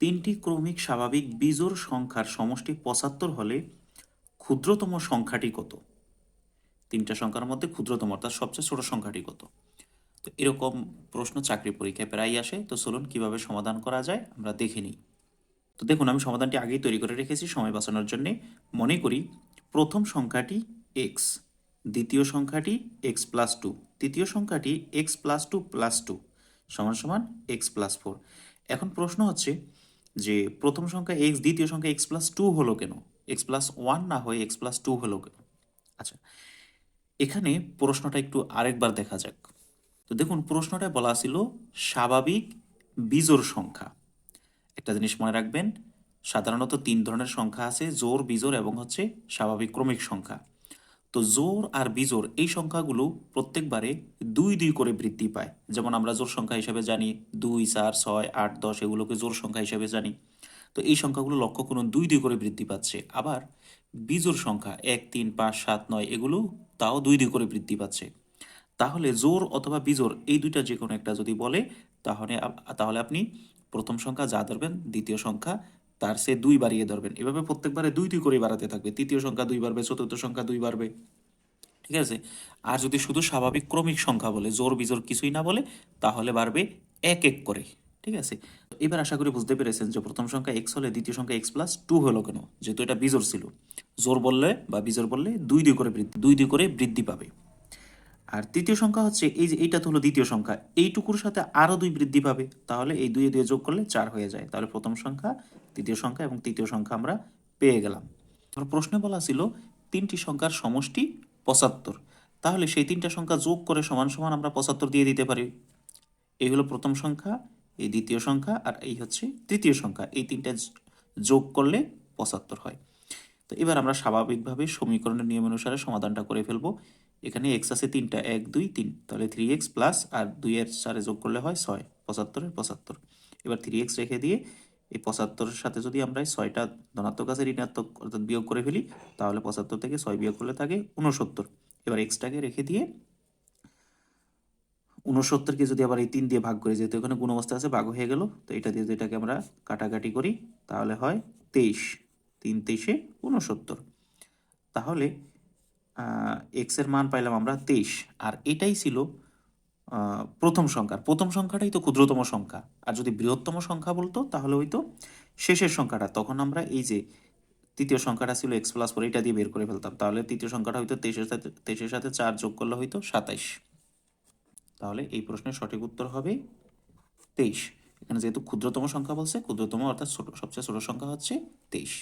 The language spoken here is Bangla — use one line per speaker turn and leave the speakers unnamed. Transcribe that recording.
তিনটি ক্রমিক স্বাভাবিক বিজোড় সংখ্যার সমষ্টি পঁচাত্তর হলে ক্ষুদ্রতম সংখ্যাটি কত? তিনটা সংখ্যার মধ্যে ক্ষুদ্রতম অর্থাৎ সবচেয়ে ছোট সংখ্যাটি কত? তো এরকম প্রশ্ন চাকরি পরীক্ষায় প্রায়ই আসে। তো চলুন কীভাবে সমাধান করা যায় আমরা দেখে নিই। তো দেখুন, আমি সমাধানটি আগেই তৈরি করে রেখেছি সময় বাঁচানোর জন্য। মনে করি প্রথম সংখ্যাটি এক্স দ্বিতীয় সংখ্যাটি এক্স প্লাস টু তৃতীয় সংখ্যাটি X plus two plus two সমান সমান এক্স প্লাস ফোর এখন প্রশ্ন হচ্ছে যে প্রথম সংখ্যা এক্স দ্বিতীয় সংখ্যা এক্স প্লাস টু হলো কেন? এক্স প্লাস ওয়ান না হয়ে এক্স প্লাস টু হলো কেন? আচ্ছা এখানে প্রশ্নটা একটু আরেকবার দেখা যাক। তো দেখুন, প্রশ্নটায় বলা ছিল স্বাভাবিক বিজোড় সংখ্যা। একটা জিনিস মনে রাখবেন, সাধারণত তিন ধরনের সংখ্যা আছে জোর বিজোর এবং হচ্ছে স্বাভাবিক ক্রমিক সংখ্যা। তো জোর আর বিজোর এই সংখ্যাগুলো প্রত্যেকবারে দুই দুই করে বৃদ্ধি পায়। যেমন আমরা জোর সংখ্যা হিসেবে জানি দুই, চার, ছয়, আট, দশ এগুলোকে জোর সংখ্যা হিসেবে জানি। তো এই সংখ্যাগুলো লক্ষ্য করুন দুই দুই করে বৃদ্ধি পাচ্ছে। আবার বিজোড় সংখ্যা এক, তিন, পাঁচ, সাত, নয় এগুলো তাও দুই দুই করে বৃদ্ধি পাচ্ছে। তাহলে জোর অথবা বিজোর এই দুইটা যে কোনো একটা যদি বলে, তাহলে তাহলে আপনি প্রথম সংখ্যা যা ধরবেন দ্বিতীয় সংখ্যা তার সে দুই বাড়িয়ে ধরবেন। এভাবে প্রত্যেকবারে দুই দুই করে বাড়াতে থাকবে। তৃতীয় সংখ্যা দুই বাড়বে, চতুর্থ সংখ্যা দুই বাড়বে। ঠিক আছে? আর যদি শুধু স্বাভাবিক ক্রমিক সংখ্যা বলে, জোর বিজোর কিছুই না বলে, তাহলে বাড়বে এক এক করে। ঠিক আছে? এবার আশা করি বুঝতে পেরেছেন যে প্রথম সংখ্যা এক্স হলে দ্বিতীয় সংখ্যা এক্স প্লাস টু হলো কেন? যেহেতু এটা বিজোর ছিল। জোর বললে বা বিজোর বললে দুই দুই করে বৃদ্ধি দুই দুই করে বৃদ্ধি পাবে। আর তৃতীয় সংখ্যা হচ্ছে এই যে এইটা তো হলো দ্বিতীয় সংখ্যা, এইটুকুর সাথে আরও দুই বৃদ্ধি পাবে, তাহলে এই দুইয়ে দুয়ে যোগ করলে চার হয়ে যায়। তাহলে প্রথম সংখ্যা দ্বিতীয় সংখ্যা এবং তৃতীয় সংখ্যা আমরা পেয়ে গেলাম। প্রশ্নে বলা ছিল, তিনটি সংখ্যার সমষ্টি পঁচাত্তর, তাহলে সেই তিনটা সংখ্যা যোগ করে সমান সমান আমরা পঁচাত্তর দিয়ে দিতে পারি। এই হলো প্রথম সংখ্যা, এই দ্বিতীয় সংখ্যা, আর এই হচ্ছে তৃতীয় সংখ্যা, এই তিনটা যোগ করলে পঁচাত্তর হয়। তো এবার আমরা স্বাভাবিকভাবে সমীকরণের নিয়ম অনুসারে সমাধানটা করে ফেলব। এখানে এক্স আছে তিনটা, এক, দুই, তিন। তাহলে থ্রি এক্স প্লাস আর দুই এর চারে যোগ করলে হয় ছয় পঁচাত্তরের পঁচাত্তর। এবার থ্রি এক্স রেখে দিয়ে এই পঁচাত্তরের সাথে যদি আমরা ছয়টা ধনাত্মক আছে ঋণাত্মক অর্থাৎ বিয়োগ করে ফেলি, তাহলে পঁচাত্তর থেকে ছয় বিয়োগ করলে থাকে উনসত্তর এবার এক্সটাকে রেখে দিয়ে উনসত্তরকে যদি আবার এই তিন দিয়ে ভাগ করে, যেহেতু এখানে গুণ অবস্থা আছে, ভাগ হয়ে গেল, তো এটা দিয়ে যদি এটাকে আমরা কাটাকাটি করি, তাহলে হয় তেইশ। তিন তেইশে উনসত্তর তাহলে এক্সের মান পাইলাম আমরা তেইশ। আর এটাই ছিল প্রথম সংখ্যা প্রথম সংখ্যাটাই তো ক্ষুদ্রতম সংখ্যা। আর যদি বৃহত্তম সংখ্যা বলতো, তাহলে হয়তো শেষের সংখ্যাটা। তখন আমরা এই যে তৃতীয় সংখ্যাটা ছিল এক্স প্লাস ফোর এটা দিয়ে বের করে ফেলতাম। তাহলে তৃতীয় সংখ্যাটা হয়তো তেইশের সাথে তেইশের সাথে চার যোগ করলে হয়তো সাতাইশ। তাহলে এই প্রশ্নের সঠিক উত্তর হবে তেইশ। এখানে যেহেতু ক্ষুদ্রতম সংখ্যা বলছে, ক্ষুদ্রতম অর্থাৎ ছোট, সবচেয়ে ছোট সংখ্যা হচ্ছে তেইশ।